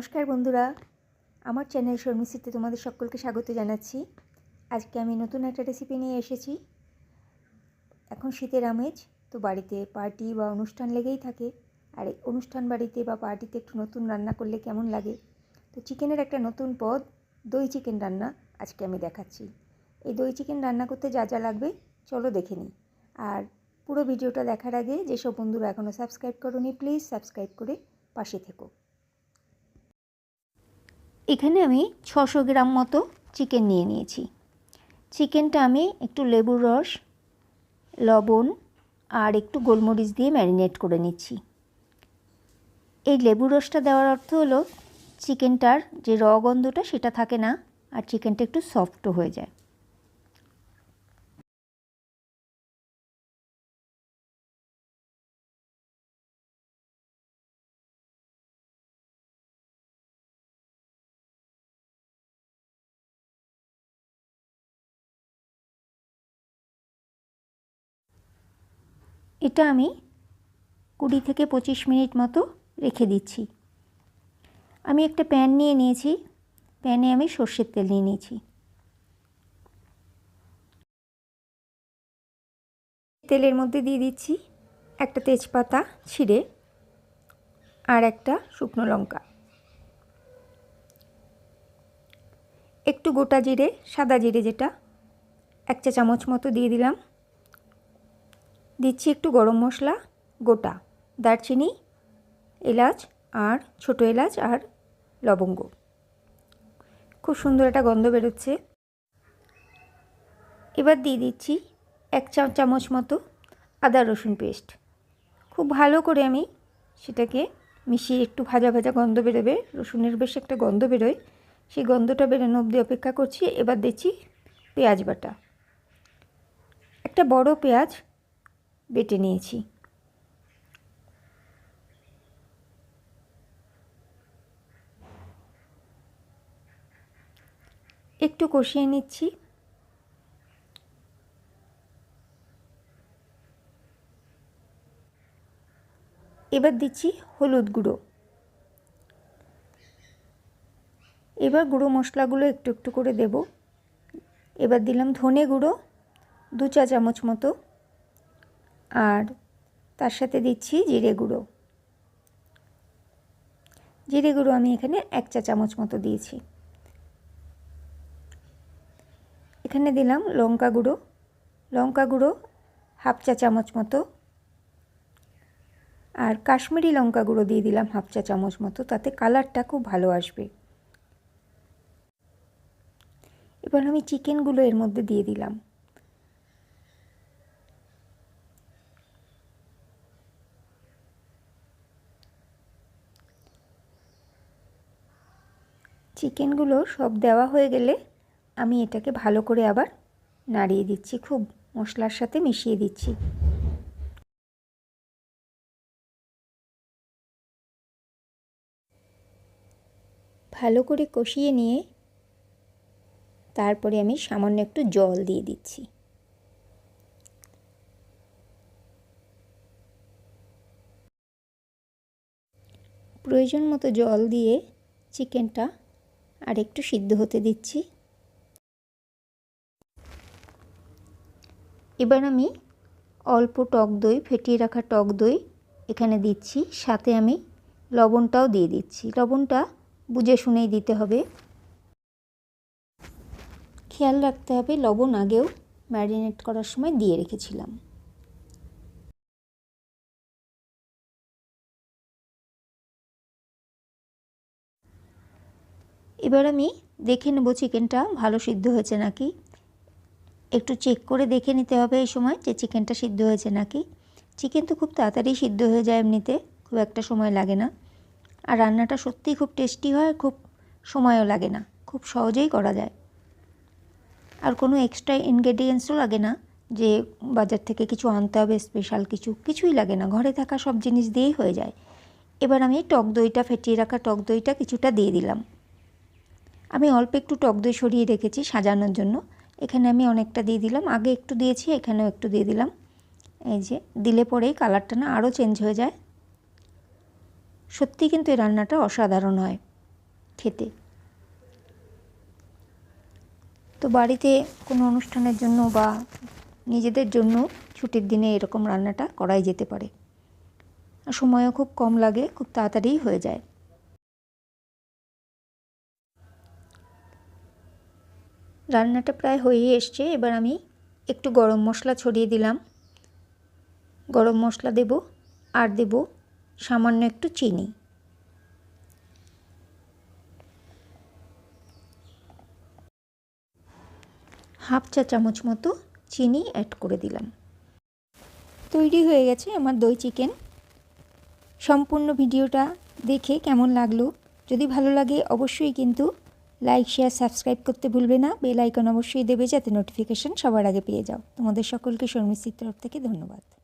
নমস্কার বন্ধুরা। আমার চ্যানেল শর্মিসিতে তোমাদের সকলকে স্বাগত জানাচ্ছি। আজকে আমি নতুন একটা রেসিপি নিয়ে এসেছি। এখন শীতের আমেজ, তো বাড়িতে পার্টি বা অনুষ্ঠান লেগেই থাকে। আর এই অনুষ্ঠান বাড়িতে বা পার্টিতে একটু নতুন রান্না করলে কেমন লাগে? তো চিকেনের একটা নতুন পদ, দই চিকেন রান্না আজকে আমি দেখাচ্ছি। এই দই চিকেন রান্না করতে যা যা লাগবে, চলো দেখে নিই। আর পুরো ভিডিওটা দেখার আগে যেসব বন্ধুরা এখনও সাবস্ক্রাইব করোনি প্লিজ সাবস্ক্রাইব করে পাশে থেকো। এখানে আমি ছশো গ্রাম মতো চিকেন নিয়ে নিয়েছি। চিকেনটা আমি একটু লেবুর রস, লবণ আর একটু গোলমরিচ দিয়ে ম্যারিনেট করে নিচ্ছি। এই লেবু রসটা দেওয়ার অর্থ হলো, চিকেনটার যে র গন্ধটা সেটা থাকে না আর চিকেনটা একটু সফটও হয়ে যায়। এটা আমি কুড়ি থেকে পঁচিশ মিনিট মতো রেখে দিচ্ছি। আমি একটা প্যান নিয়ে নিয়েছি। প্যানে আমি সর্ষের তেল নিয়ে নিয়েছি। তেলের মধ্যে দিয়ে দিচ্ছি একটা তেজপাতা ছিঁড়ে আর একটা শুকনো লঙ্কা। একটু গোটা জিরে, সাদা জিরে যেটা, এক চা চামচ মতো দিয়ে দিলাম। দিচ্ছি একটু গরম মশলা, গোটা, দারচিনি, এলাচ আর ছোটো এলাচ আর লবঙ্গ। খুব সুন্দর একটা গন্ধ বেরোচ্ছে। এবার দিয়ে দিচ্ছি এক চা চামচ মতো আদা রসুন পেস্ট। খুব ভালো করে আমি সেটাকে মিশিয়ে একটু ভাজা ভাজা গন্ধ বেরোবে, রসুনের বেশ একটা গন্ধ বেরোয়। সেই গন্ধটা বেরোনো অবধি অপেক্ষা করছি। এবার দিচ্ছি পেঁয়াজ বাটা। একটা বড় পেঁয়াজ বেটে নিয়েছি। একটু কষিয়ে নিচ্ছি। এবার দিচ্ছি হলুদ গুঁড়ো। এবার গুঁড়ো মশলাগুলো একটু একটু করে দেব। এবার দিলাম ধনে গুঁড়ো, দু চা চামচ মতো। আর তার সাথে দিচ্ছি জিরে গুঁড়ো। জিরে গুঁড়ো আমি এখানে এক চা চামচ মতো দিয়েছি। এখানে দিলাম লঙ্কা গুঁড়ো। লঙ্কা গুঁড়ো হাফ চা চামচ মতো। আর কাশ্মীরি লঙ্কা গুঁড়ো দিয়ে দিলাম হাফ চা চামচ মতো, তাতে কালারটা খুব ভালো আসবে। এবার আমি চিকেনগুলো এর মধ্যে দিয়ে দিলাম। চিকেনগুলো সব দেওয়া হয়ে গেলে আমি এটাকে ভালো করে আবার নাড়িয়ে দিচ্ছি, খুব মশলার সাথে মিশিয়ে দিচ্ছি। ভালো করে কষিয়ে নিয়ে তারপরে আমি সামান্য একটু জল দিয়ে দিচ্ছি। প্রয়োজন মতো জল দিয়ে চিকেনটা আর একটু সিদ্ধ হতে দিচ্ছি। এবার আমি অল্প টক দই, ফেটিয়ে রাখা টক দই এখানে দিচ্ছি। সাথে আমি লবণটাও দিয়ে দিচ্ছি। লবণটা বুঝে শুনেই দিতে হবে। খেয়াল রাখতে হবে, লবণ আগেও ম্যারিনেট করার সময় দিয়ে রেখেছিলাম। এবার আমি দেখে নেব চিকেনটা ভালো সিদ্ধ হয়েছে নাকি। একটু চেক করে দেখে নিতে হবে এই সময় যে চিকেনটা সিদ্ধ হয়েছে নাকি। চিকেন তো খুব তাড়াতাড়ি সিদ্ধ হয়ে যায় এমনিতে, খুব একটা সময় লাগে না। আর রান্নাটা সত্যিই খুব টেস্টি হয় খুব সময়ও লাগে না, খুব সহজেই করা যায়। আর কোনো এক্সট্রা ইনগ্রেডিয়েন্টসও লাগে না যে বাজার থেকে কিছু আনতে হবে স্পেশাল কিছু, কিছুই লাগে না। ঘরে থাকা সব জিনিস দিয়েই হয়ে যায়। এবার আমি টক দইটা, ফেটিয়ে রাখা টক দইটা কিছুটা দিয়ে দিলাম। আমি অল্প একটু টক দই সরিয়ে রেখেছি সাজানোর জন্য। এখানে আমি অনেকটা দিয়ে দিলাম। আগে একটু দিয়েছি, এখানেও একটু দিয়ে দিলাম। এই যে, দিলে পরেই কালারটা না আরও চেঞ্জ হয়ে যায়। সত্যি কিন্তু এই রান্নাটা অসাধারণ হয় খেতে। তো বাড়িতে কোনো অনুষ্ঠানের জন্য বা নিজেদের জন্য ছুটির দিনে এরকম রান্নাটা করাই যেতে পারে। সময়ও খুব কম লাগে, খুব তাড়াতাড়িই হয়ে যায়। রান্নাটা প্রায় হয়েই এসছে। এবার আমি একটু গরম মশলা ছড়িয়ে দিলাম। গরম মশলা দেব, আর দেব সামান্য একটু চিনি। হাফ চা চামচ মতো চিনি অ্যাড করে দিলাম। তৈরি হয়ে গেছে আমার দই চিকেন সম্পূর্ণ ভিডিওটা দেখে কেমন লাগল? যদি ভালো লাগে অবশ্যই কিন্তু লাইক শেয়ার সাবস্ক্রাইব করতে ভুলবে না। বেল আইকন অবশ্যই দেবে যাতে নোটিফিকেশান সবার আগে পেয়ে যাও। তোমাদের সকলকে শর্মিস্ত্রীর তরফ থেকে ধন্যবাদ।